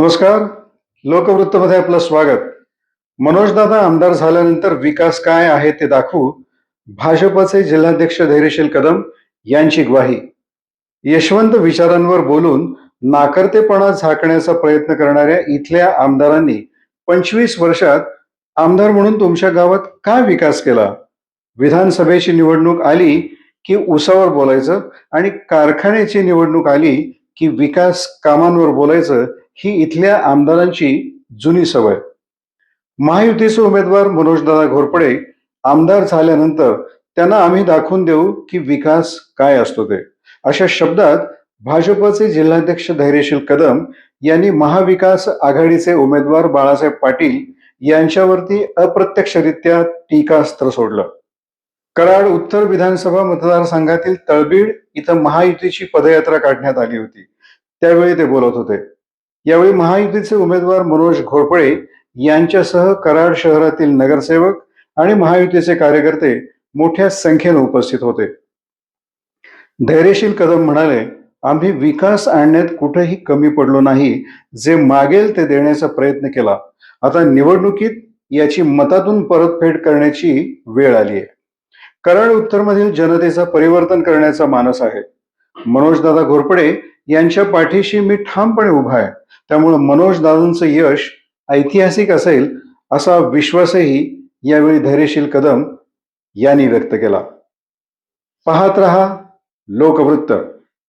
नमस्कार. लोकवृत्तमध्ये आपलं स्वागत. मनोजदादा आमदार झाल्यानंतर विकास काय आहे ते दाखवू भाजपचे जिल्हाध्यक्ष धैर्यशील कदम यांची ग्वाही. यशवंत विचारांवर बोलून नाकर्तेपणा झाकण्याचा प्रयत्न करणाऱ्या इथल्या आमदारांनी पंचवीस वर्षात आमदार म्हणून तुमच्या गावात काय विकास केला? विधानसभेची निवडणूक आली की उसावर बोलायचं आणि कारखान्याची निवडणूक आली की विकास कामांवर बोलायचं ही इथल्या आमदारांची जुनी सवय. महायुतीचे उमेदवार मनोजदादा घोरपडे आमदार झाल्यानंतर त्यांना आम्ही दाखवून देऊ की विकास काय असतो ते. अशा शब्दात भाजपचे जिल्हाध्यक्ष धैर्यशील कदम यांनी महाविकास आघाडीचे उमेदवार बाळासाहेब पाटील यांच्यावरती अप्रत्यक्षरित्या टीकास्त्र सोडलं. कराड उत्तर विधानसभा मतदारसंघातील तळबीड इथं महायुतीची पदयात्रा काढण्यात आली होती. त्यावेळी ते बोलत होते. यावेळी महायुतीचे उमेदवार मनोज घोरपडे यांच्यासह कराड शहरातील नगरसेवक आणि महायुतीचे कार्यकर्ते मोठ्या संख्येने उपस्थित होते. धैर्यशील कदम म्हणाले आम्ही विकास आणण्यात कुठेही कमी पडलो नाही. जे मागेल ते देण्याचा प्रयत्न केला. आता निवडणुकीत याची मतातून परतफेड करण्याची वेळ आली आहे. कराड उत्तरमधील जनतेचा परिवर्तन करण्याचा मानस आहे. मनोजदादा घोरपडे यांच्या पाठीशी मी ठामपणे उभा आहे. त्यामुळे मनोजदादांचं यश ऐतिहासिक असेल असा विश्वासही यावेळी धैर्यशील कदम यांनी व्यक्त केला. पाहत रहा लोकवृत्त.